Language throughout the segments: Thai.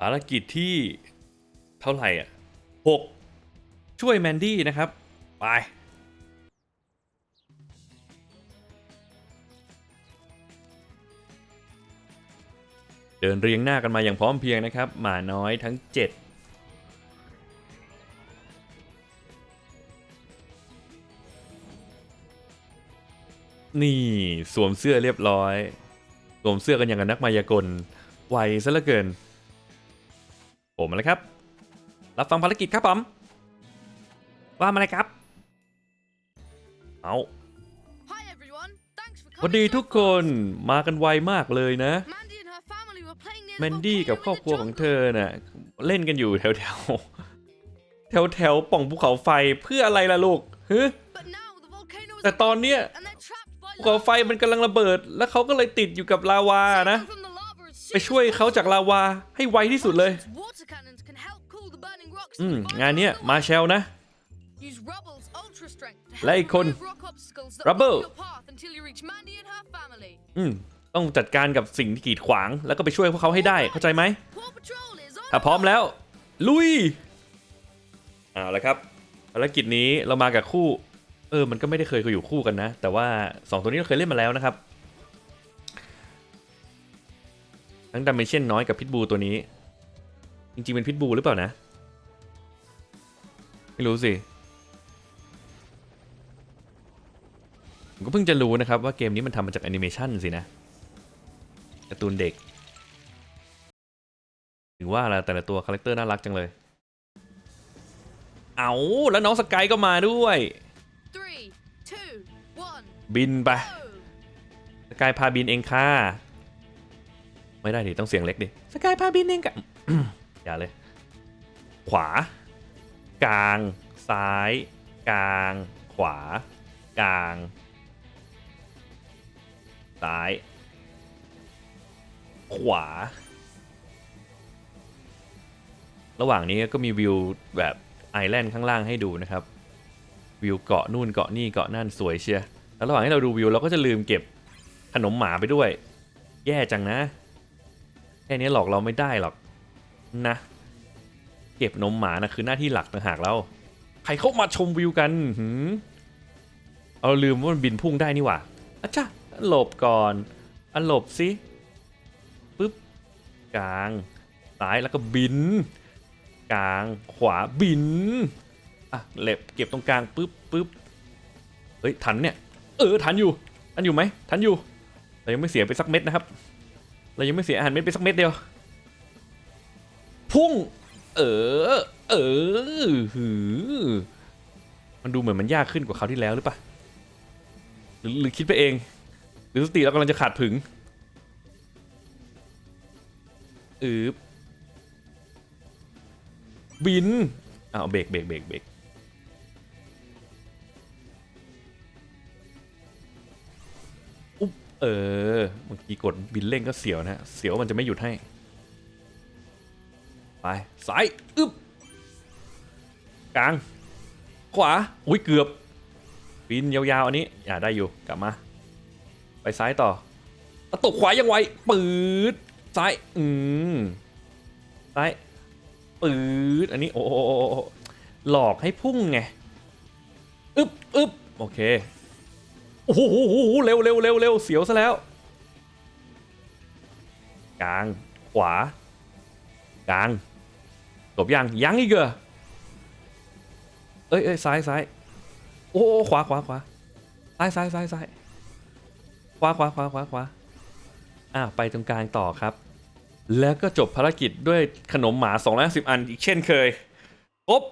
ภารกิจที่เท่าไหร่อะหกช่วยแมนดี้นะครับ ไป เดินเรียงหน้ากันมาอย่างพร้อมเพียงนะครับ หมาน้อยทั้ง 7นี่สวมเสื้อเรียบร้อย สวมเสื้อกันอย่างกับนักมายากลไวซะเหลือเกิน ผมมาแล้วครับ รับฟังภารกิจครับผม ว่ามาเลยครับ เอา Hi everyone. Thanks for สวัส coming. ดี so ทุกคนมากันไวมากเลยนะ fast. Mandy and her family were playing near แม the นดี้ volcano กับ in ครอบ the ครัวของเธ jungle. อน่ะเล่นกันอยู่แถวแถวแถวแถวๆปล่องภูเขาไฟเพื่ออะไรล่ะลูกฮึ But now the volcano is แต่ตอนเนี้ย and they're trapped by ภูเขาไฟ lava. มันกำลังระเบิด แล้วเขาก็เลยติดอยู่กับลาวา Save นะ them from the lava as ไป soon ช่วย as เขาจาก possible. ลาวาให้ไวที่สุดเลย อื in ม the งานเนี้ย volcano. มาแชลนะ Use Rubble's ultra strength to และ help อีกคน remove rock obstacles that Rubble block your path until you reach Mandy and her family. อืมต้องจัดการกับสิ่งที่กีดขวาง แล้วก็ไปช่วยพวกเขาให้ได้เข้าใจไหม Paw Patrol is on. ถ้าพร้อมแล้ว ลุยเอาละครับภารกิจนี้เรามากับคู่ เออ มันก็ไม่ได้เคยอยู่คู่กันนะ แต่ว่าสองตัวนี้เราเคยเล่นมาแล้วนะครับ ทั้งดัมเมเชนน้อยกับพิทบูตัวนี้ จริงๆเป็นพิทบูหรือเปล่านะ ไม่รู้สิผมก็เพิ่งจะรู้นะครับว่าเกมนี้มันทำมาจากแอนิเมชันสินะการ์ตูนเด็ก ถึงว่าละแต่ละตัวคาแรคเตอร์น่ารักจังเลย เอาแล้วน้องสกายก็มาด้วย Three, two, one, บินไป go. สกายพาบินเองค่ะ ไม่ได้ดิ ต้องเสียงเล็กดิ สกายพาบินเองกะอย่าเลย ขวา กลาง ซ้าย กลาง ขวา กลาง ซ้าย ขวา ระหว่างนี้ก็มีวิวแบบไอแลนด์ข้างล่างให้ดูนะครับ วิวเกาะนู่นเกาะนี่เกาะนั่นสวยเชียแล้วระหว่างที่เราดูวิวเราก็จะลืมเก็บขนมหมาไปด้วย แย่จังนะ แค่นี้หลอกเราไม่ได้หรอกนะ เก็บนมหมานะคือหน้าที่หลักต่างหากแล้ว ใครเข้ามาชมวิวกันหืมเอาลืมว่ามันบินพุ่งได้นี่หว่าอะจ้ะหลบก่อนอะหลบสิปึ๊บกลางซ้ายแล้วก็บิน กลางขวาบินอะเล็บเก็บตรงกลางปึ๊บปึ๊บเฮ้ยทันเนี่ยเออทันอยู่ทันอยู่ไหมทันอยู่เรายังไม่เสียไปสักเม็ดนะครับ เรายังไม่เสียอาหารเม็ดไปสักเม็ดเดียว พุ่ง เออ เออหือมันดูเหมือนมันยากขึ้นกว่าคราวที่แล้วหรือปะหรือหรือคิดไปเอง หรือสติเรากำลังจะขาดผึงอืบบินอ้าวเบรกเบรกเบรกเบรกอุ๊บเออบางทีกดบินเร่งก็เสียวนะ เสียวมันจะไม่หยุดให้ ซ้ายอึ๊บกลาง ขวา อุ้ยเกือบบินยาวๆอันนี้อย่าได้อยู่กลับมา ไปซ้ายต่อตกขวายังไวปืดซ้ายอืมซ้ายปืดอันนี้โอ้โหหลอกให้พุ่งไงอึ๊บอึ๊บโอเคโอ้โหเร็วเร็วเร็วเร็วเสียวซะแล้วกลางขวากลาง จบยังยังอีกเหรอเอ้ยเอ้ยซ้ายซ้ายโอ้โอ้ขวาขวาขวาซ้ายซ้ายซ้ายซ้ายขวาขวาขวาขวาขวาอ่าไปตรงกลางต่อครับ แล้วก็จบภารกิจด้วยขนมหมา250อันอีกเช่นเคยครบ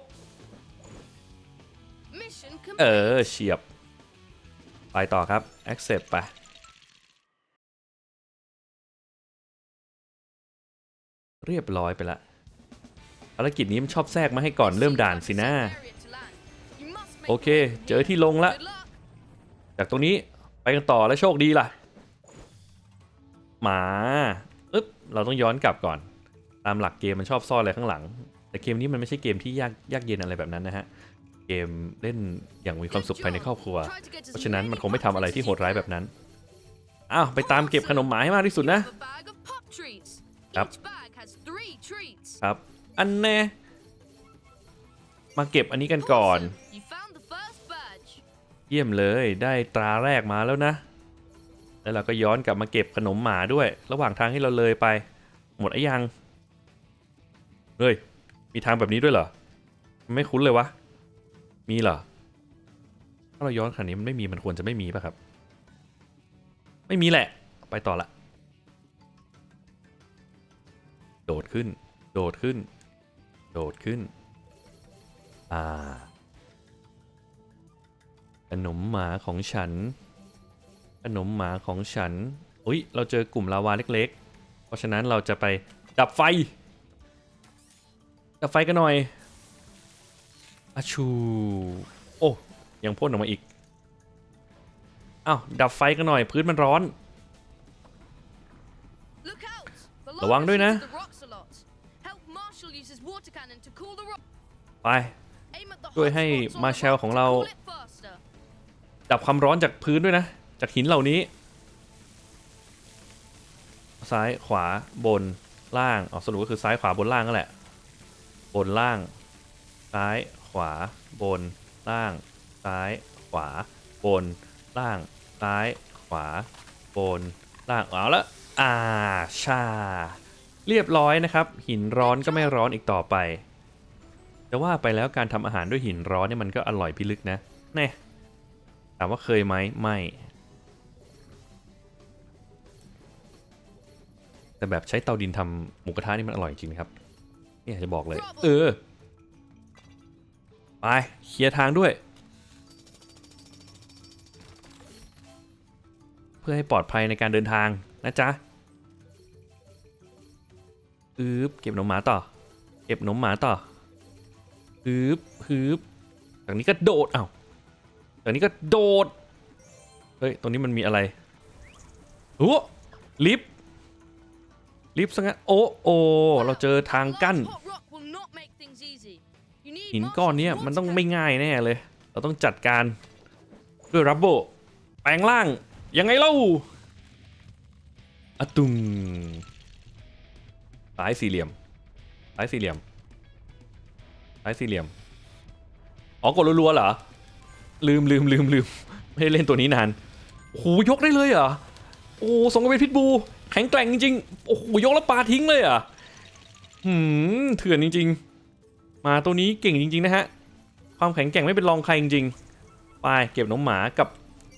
เออเฉียบ ไปต่อครับ accept ไปเรียบร้อยไปละ ภารกิจนี้มันชอบแทรกมาให้ก่อนเริ่มด่านสินะโอเค เจอที่ลงละ จากตรงนี้ไปกันต่อแล้วโชคดีล่ะหมาอึ๊บเราต้องย้อนกลับก่อน ตามหลักเกมมันชอบซ่อนอะไรข้างหลัง แต่เกมนี้มันไม่ใช่เกมที่ยากยากเย็นอะไรแบบนั้นนะฮะ เกมเล่นอย่างมีความสุขภายในครอบครัว เพราะฉะนั้นมันคงไม่ทำอะไรที่โหดร้ายแบบนั้น อ้าวไปตามเก็บขนมหมาให้มากที่สุดนะ A bag of pop treats. Yep. Each bag has three retreats. ครับ อันแน่มาเก็บอันนี้กันก่อน Awesome. You found the first badge. เยี่ยมเลยได้ตราแรกมาแล้วนะ แล้วเราก็ย้อนกลับมาเก็บขนมหมาด้วย ระหว่างทางที่เราเลยไป หมดไอ้ยังเฮ้ยมีทางแบบนี้ด้วยเหรอ ไม่คุ้นเลยวะ มีเหรอ ถ้าเราย้อนขนาดนี้มันไม่มีมันควรจะไม่มีป่ะครับ ไม่มีแหละ ไปต่อละ โดดขึ้น โดดขึ้น โดดขึ้น อ่า ขนมหมาของฉัน ขนมหมาของฉัน อุ้ย เราเจอกลุ่มลาวาเล็ก ๆ เพราะฉะนั้นเราจะไปดับไฟ ดับไฟกันหน่อยอาชู โอ้ ยังพ่นออกมาอีก อ้าว ดับไฟกันหน่อย พื้นมันร้อน Look out! The ระวังด้วยนะ ไป Aim at the ช่วย hot ให้ spots on the Marshall rock ของ to เรา cool it faster. ดับความร้อนจากพื้นด้วยนะ จากหินเหล่านี้ ซ้ายขวาบนล่างอ๋อสรุปก็คือซ้ายขวาบนล่างนั่นแหละ บนล่าง ซ้ายขวาบนล่าง ซ้ายขวาบนล่าง ซ้ายขวาบนล่างเอาละอ่าชา เรียบร้อยนะครับ หินร้อนก็ไม่ร้อนอีกต่อไปจะว่าไปแล้วการทำอาหารด้วยหินร้อนเนี่ยมันก็อร่อยพิลึกนะแน่ถามว่าเคยไหมไม่ แต่แบบใช้เตาดินทำหมูกระทะนี่มันอร่อยจริงครับนี่อยากจะบอกเลย เออ ไปเคลียร์ทางด้วย เพื่อให้ปลอดภัยในการเดินทางนะจ๊ะ อึบเก็บนมหมาต่อ เก็บนมหมาต่อฮึบฮึบจากนี้ก็โดดเอ้าวแต่นี้ก็โดด เฮ้ย ตรงนี้มันมีอะไรโอ้ลิฟต์ลิฟต์ซะงั้นโอ้โอ้เราเจอทางกั้นหินก้อนเนี้ยมันต้องไม่ง่ายแน่เลย เราต้องจัดการด้วยรับโบแปลงร่าง ยังไงเล่าอะตุง สายสี่เหลี่ยมสายสี่เหลี่ยมสายสี่เหลี่ยมอ๋อกดรัวๆเหรอลืมลืมลืมลืมไม่ได้เล่นตัวนี้นานโอ้โหยกได้เลยเหรอโอ้สงกรานต์พิษบูแข็งแกร่งจริงๆโอ้โหยกแล้วปาทิ้งเลยเหรอะหืมเถื่อนจริง ๆ มาตัวนี้เก่งจริง ๆ นะฮะ ความแข็งแกร่งไม่เป็นรองใครจริงๆไปเก็บน้องหมากับ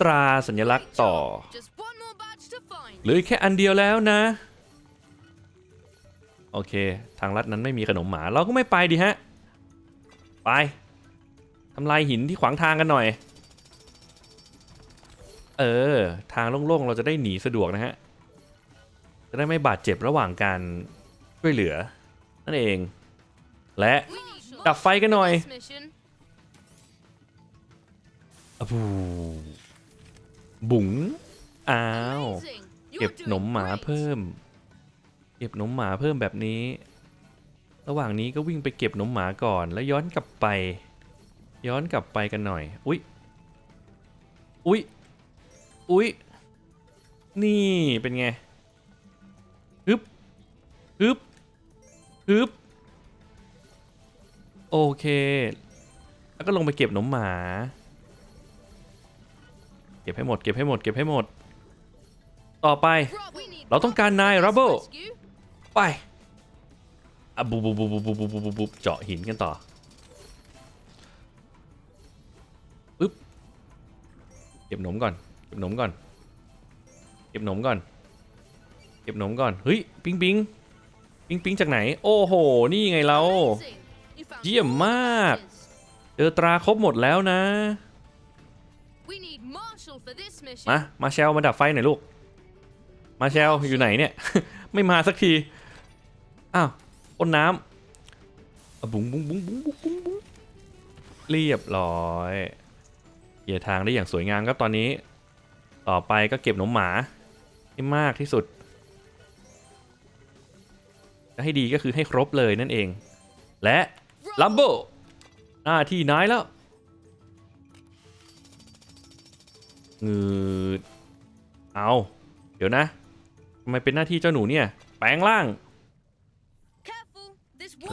ตราสัญลักษณ์ต่อ Just one more badge to find. เหลืออกแค่อันเดียวแล้วนะ โอเค ทางลัดนั้นไม่มีขนมหมา เราก็ไม่ไปดิฮะ ไปทำลายหินที่ขวางทางกันหน่อย เออ ทางโล่งๆ เราจะได้หนีสะดวกนะฮะ จะได้ไม่บาดเจ็บระหว่างการช่วยเหลือ นั่นเอง และ We need ดับไฟกันหน่อย this mission. อะบูบุ๋งอ้าว Amazing. เก็บ You're หนม doing หมา great. เพิ่ม เก็บหนมหมาเพิ่มแบบนี้ ระหว่างนี้ก็วิ่งไปเก็บหนมหมาก่อน แล้วย้อนกลับไป ย้อนกลับไปกันหน่อย อุ๊ย อุ๊ย อุ๊ย นี่เป็นไงฮึบฮึบฮึบโอเค แล้วก็ลงไปเก็บหนมหมา เก็บให้หมด เก็บให้หมด เก็บให้หมด ต่อไป เราต้องการนายรับเบิล ไปอะบุบบุบบุบบุบบุบบุบบุบบุบเจาะหินกันต่อปึ๊บเก็บหนมก่อนเก็บหนมก่อนเก็บหนมก่อนเก็บหนมก่อนเฮ้ยปิงปิงปิงปิงจากไหน โอ้โห นี่ไงเรา Amazing. You found เยี่ยม all the มาก badges. เจอตราครบหมดแล้วนะ We need Marshall for this mission. มามาเชลมาดับไฟหน่อยลูกมาเชลอยู่ไหนเนี่ย ไม่มาสักที อ้าวอนน้ำบุ้งบุ้งบุ้งบุ้งบุ้งบุ้งบุ้งเรียบร้อยเหยียดทางได้อย่างสวยงามครับตอนนี้ ต่อไปก็เก็บหนมหมาให้มากที่สุดให้ดีก็คือให้ครบเลยนั่นเอง และลัมโบหน้าที่นายแล้วงืดเอา เดี๋ยวนะทำไมเป็นหน้าที่เจ้าหนูเนี่ย แปลงร่าง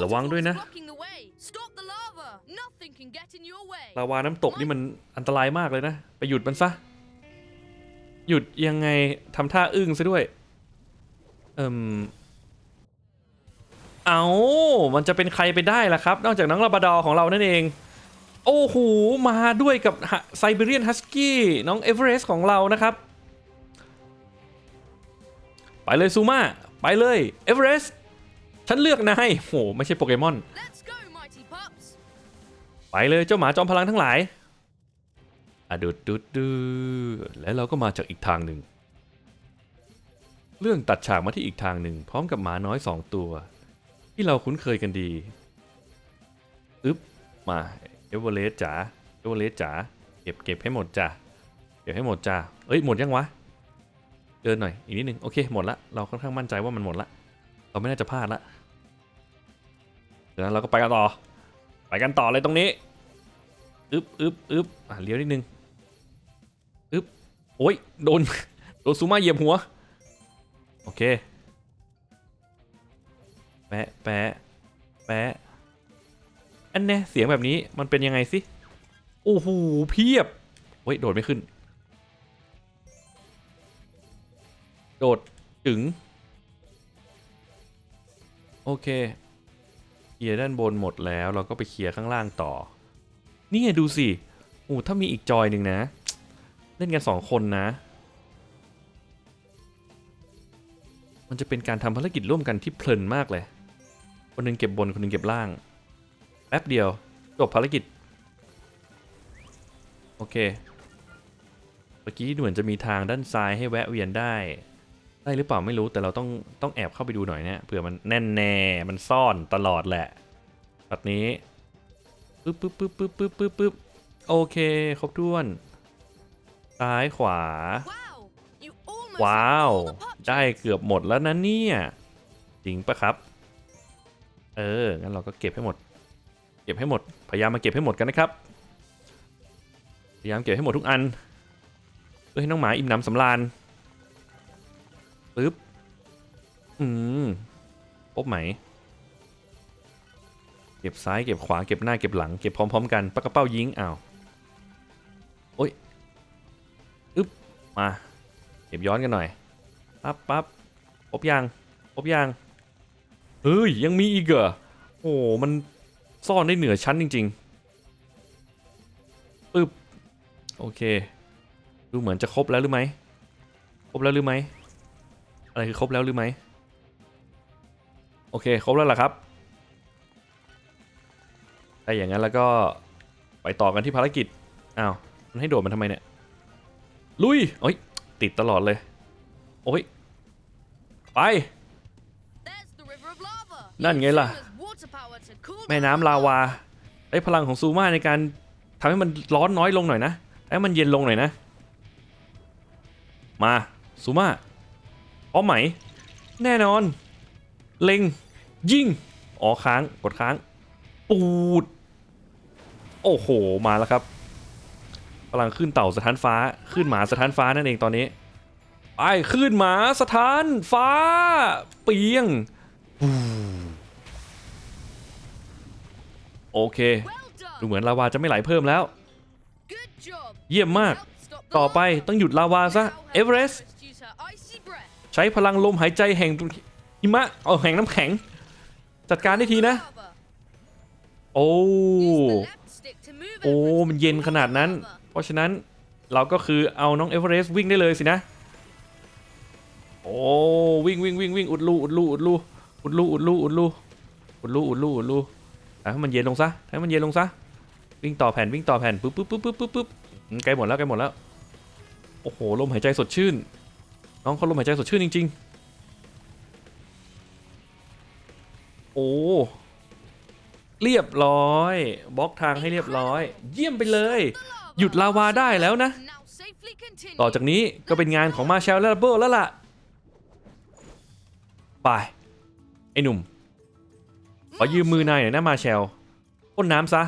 ระวังด้วยนะ blocking the way. Stop the lava. Nothing can get in your way. ลาวาน้ำตกนี่มันอันตรายมากเลยนะ ไปหยุดมันซะ หยุดยังไงทำท่าอึ้งซะด้วย เอิมเอามันจะเป็นใครไปได้ล่ะครับ นอกจากน้องลาบราดอร์ของเรานั่นเอง โอ้โห มาด้วยกับไซบีเรียนฮัสกี้น้องเอเวอเรสต์ของเรานะครับ ไปเลยซูมา ไปเลยเอเวอเรสต์ ฉันเลือกนายโหไม่ใช่โปเกมอน Let's go, mighty pups. ไปเลยเจ้าหมาจอมพลังทั้งหลายอะดุดดุดดูและเราก็มาจากอีกทางหนึ่ง เรื่องตัดฉากมาที่อีกทางหนึ่ง พร้อมกับหมาน้อยสองตัว ที่เราคุ้นเคยกันดีอึ๊บมาเอเวอเรสต์จ๋าเอเวอเรสต์จ๋าเก็บเก็บให้หมดจ้ะเก็บให้หมดจ้ะเอ้ยหมดยังวะเดินหน่อยอีกนิดนึงโอเคหมดละเราค่อนข้างมั่นใจว่ามันหมดละเราไม่น่าจะพลาดละ เดี๋ยวนั้นเราก็ไปกันต่อ ไปกันต่อเลยตรงนี้อึ๊บอึ๊บอึ๊บอะเลี้ยวนิดนึงอึ๊บโอ้ยโดนโดนซูมาเหยียบหัว โอเค แปะแปะแปะอันเนี้ยเสียงแบบนี้มันเป็นยังไงสิโอ้โหเพียบเฮ้ยโดดไม่ขึ้น โดดถึง โอเค เคลียร์ด้านบนหมดแล้วเราก็ไปเคลียร์ข้างล่างต่อ นี่ไงดูสิโอ้ถ้ามีอีกจอยหนึ่งนะ เล่นกันสองคนนะ มันจะเป็นการทำภารกิจร่วมกันที่เพลินมากเลย คนหนึงเก็บบนคนหนึงเก็บล่าง แป๊บเดียวจบภารกิจ โอเค เมื่อกี้เหมือนจะมีทางด้านซ้ายให้แวะเวียนได้ ได้หรือเปล่าไม่รู้แต่เราต้องต้องแอบเข้าไปดูหน่อยเนี่ยเผื่อมันแน่นแน่มันซ่อนตลอดแหละแบบนี้ปึ๊บปึ๊บปึ๊บปึ๊บปึ๊บปึ๊บปึ๊บโอเคครบถ้วน ซ้ายขวา Wow, you almost ว้าว have all the pup ได้ jokes. เกือบหมดแล้วนะเนี่ย จริงปะครับ เออ งั้นเราก็เก็บให้หมด เก็บให้หมด พยายามมาเก็บให้หมดกันนะครับ พยายามเก็บให้หมดทุกอัน เพื่อให้น้องหมาอิ่มหนำสำราญ ปึ๊บ อืมพบไหม เก็บซ้ายเก็บขวาเก็บหน้าเก็บหลัง เก็บพร้อม ๆ กันปากกระเป้ายิงอ้าวโอ้ยอึ๊บ มา เก็บย้อนกันหน่อย ปั๊บปั๊บครบยังครบยังเฮ้ย ยังมีอีกเหรอ โอ้ มันซ่อนได้เหนือชั้นจริงๆปึ๊บ โอเค ดูเหมือนจะครบแล้วหรือไหม ครบแล้วหรือไหม อะไรคือครบแล้วหรือไหมโอเคครบแล้วล่ะครับถ้าอย่างนั้นแล้วก็ไปต่อกันที่ภารกิจอ้าวมันให้โดดมันทำไมเนี่ยลุยเอ้ยติดตลอดเลยโอ้ยไปนั่นไงล่ะ แม่น้ำลาวาได้พลังของซูมาในการทำให้มันร้อนน้อยลงหน่อยนะให้มันเย็นลงหน่อยนะ มาซูมา พร้อมไหม แน่นอน เล็ง ยิง อ๋อค้าง กดค้าง ปูด โอ้โห มาแล้วครับพลังขึ้นเต่าสถานฟ้า ขึ้นหมาสถานฟ้านั่นเองตอนนี้ไปขึ้นหมาสถานฟ้า เปียงปูโอเค Well ดู done. เหมือนลาวาจะไม่ไหลเพิ่มแล้ว Good job. เยี่ยมมาก Help stop the ต่อไป lava. ต้องหยุดลาวาซะ Now เอ help เวอเรส Everest ใช้พลังลมหายใจแห่งหิมะเอาแห่งน้ำแข็ง จัดการได้ทีนะ โอ้โอ้ มันเย็นขนาดนั้น เพราะฉะนั้นเราก็คือเอาน้องเอเวอเรสต์วิ่งได้เลยสินะ โอ้วิ่งวิ่งวิ่งวิ่งอุดรูอุดรูอุดรูอุดรูอุดรูอุดรูอุดรูอุดรูอุดรูให้มันเย็นลงซะให้มันเย็นลงซะวิ่งต่อแผ่นวิ่งต่อแผ่นปึ๊บปึ๊บปึ๊บปึ๊บปึ๊บปึ๊บอืมใกล้หมดแล้วใกล้หมดแล้ว โอ้โหลมหายใจสดชื่น น้องเขาลมหายใจสดชื่นจริง ๆ โอ้ เรียบร้อยบล็อกทางให้เรียบร้อย เยี่ยมไปเลย หยุดลาวาได้แล้วนะ ต่อจากนี้ก็เป็นงานของมาเชลและลับเบิลแล้วล่ะ ไป ไอ้หนุ่ม ขอยืมมือนายหน่อยนะมาเชลพ่นน้ำซะ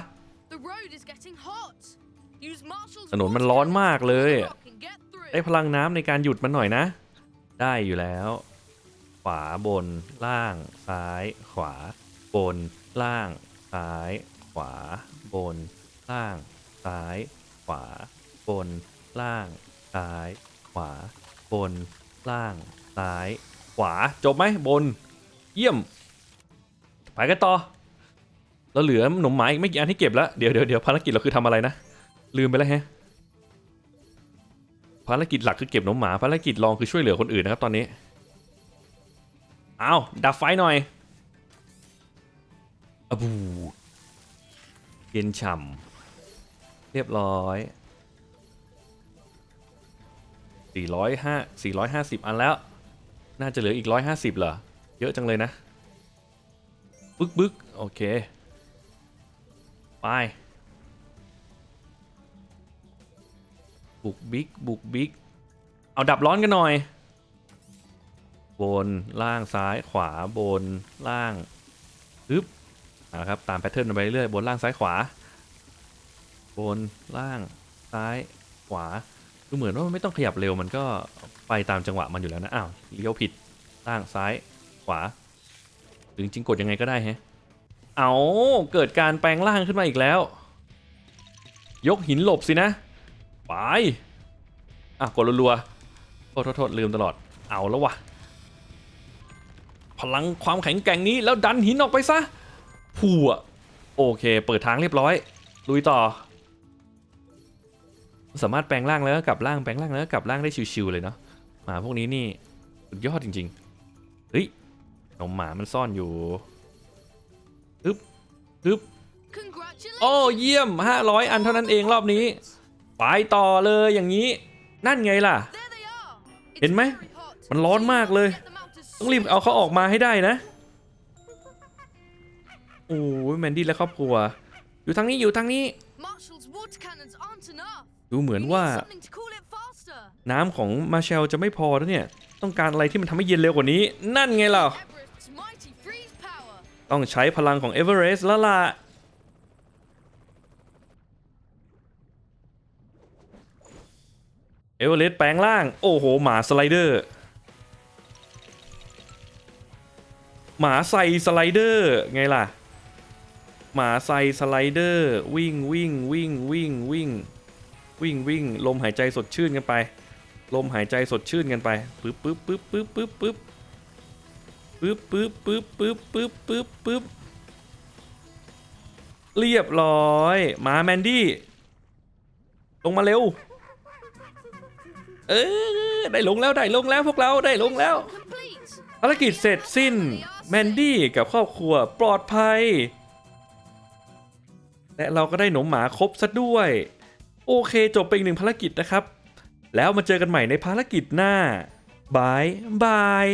ถนนมันร้อนมากเลย ได้พลังน้ำในการหยุดมันหน่อยนะ ได้อยู่แล้ว ขวาบนล่างซ้าย ขวา บน ล่าง ซ้าย ขวา บน ล่าง ซ้าย ขวา บน ล่าง ซ้าย ขวา บน ล่าง ซ้าย ขวา จบไหมบน เยี่ยม ไปกันต่อ เราเหลือหนมหมายอีกไม่กี่อันให้เก็บแล้ว เดี๋ยวเดี๋ยวเดี๋ยวภารกิจเราคือทำอะไรนะ ลืมไปแล้วแฮะ ภารกิจหลักคือเก็บหนมหมา ภารกิจรองคือช่วยเหลือคนอื่นนะครับตอนนี้ เอาดับไฟหน่อยอะบูเย็นฉ่ำเรียบร้อย405 450 อันแล้ว น่าจะเหลืออีก 150 เหรอ เยอะจังเลยนะ บึกบึกโอเค ไป บุกบิ๊กบุกบิ๊กเอาดับร้อนกันหน่อย บนล่างซ้ายขวาบนล่างปึ๊บเอาละครับตามแพทเทิร์นไปเรื่อยๆบนล่างซ้ายขวา บนล่างซ้ายขวาดูเหมือนว่ามันไม่ต้องขยับเร็วมันก็ไปตามจังหวะมันอยู่แล้วนะอ้าวเลี้ยวผิดล่างซ้ายขวาหรือจริงกดยังไงก็ได้ฮะเอาเกิดการแปลงร่างขึ้นมาอีกแล้ว ยกหินหลบสินะ ไป อะ กดรัวๆโทษโทษโทษลืมตลอด เอาแล้ววะ พลังความแข็งแกร่งนี้แล้วดันหินออกไปซะผัวโอเค เปิดทางเรียบร้อย ลุยต่อ สามารถแปลงร่างแล้วก็กลับร่าง แปลงร่างแล้วก็กลับร่างได้ชิวๆเลยเนาะ หมาพวกนี้นี่สุดยอดจริงๆ เฮ้ยนมหมามันซ่อนอยู่ฮึบฮึบ Congratulations! โอ้เยี่ยม 500 อันเท่านั้นเองรอบนี้ ไปต่อเลยอย่างนี้ นั่นไงล่ะ เห็นไหม มันร้อนมากเลย ต้องรีบเอาเขาออกมาให้ได้นะ โอ้ยแมนดี้และครอบครัว อยู่ทางนี้อยู่ทางนี้ ดูเหมือนว่า น้ำของมาเชลจะไม่พอแล้วเนี่ย ต้องการอะไรที่มันทำให้เย็นเร็วกว่านี้ นั่นไงล่ะ ต้องใช้พลังของเอเวอเรสต์แล้วล่ะ เอเวอเรสต์แปลงร่าง โอ้โห หมาสไลเดอร์ หมาใส่สไลเดอร์ ไงล่ะ หมาใส่สไลเดอร์ วิ่งวิ่งวิ่งวิ่งวิ่งวิ่งวิ่งลมหายใจสดชื่นกันไป ลมหายใจสดชื่นกันไปปึ๊บปึ๊บปึ๊บปึ๊บปึ๊บปึ๊บปึ๊บปึ๊บปึ๊บปึ๊บปึ๊บปึ๊บปึ๊บเรียบร้อยมาแมนดี้ ลงมาเร็ว เออได้ลงแล้วได้ลงแล้วพวกเราได้ลงแล้วภารกิจเสร็จสิ้นแมนดี้กับครอบครัวปลอดภัย และเราก็ได้หนมหมาครบซะด้วย โอเคจบไปอีกหนึ่งภารกิจนะครับ แล้วมาเจอกันใหม่ในภารกิจหน้าบายบาย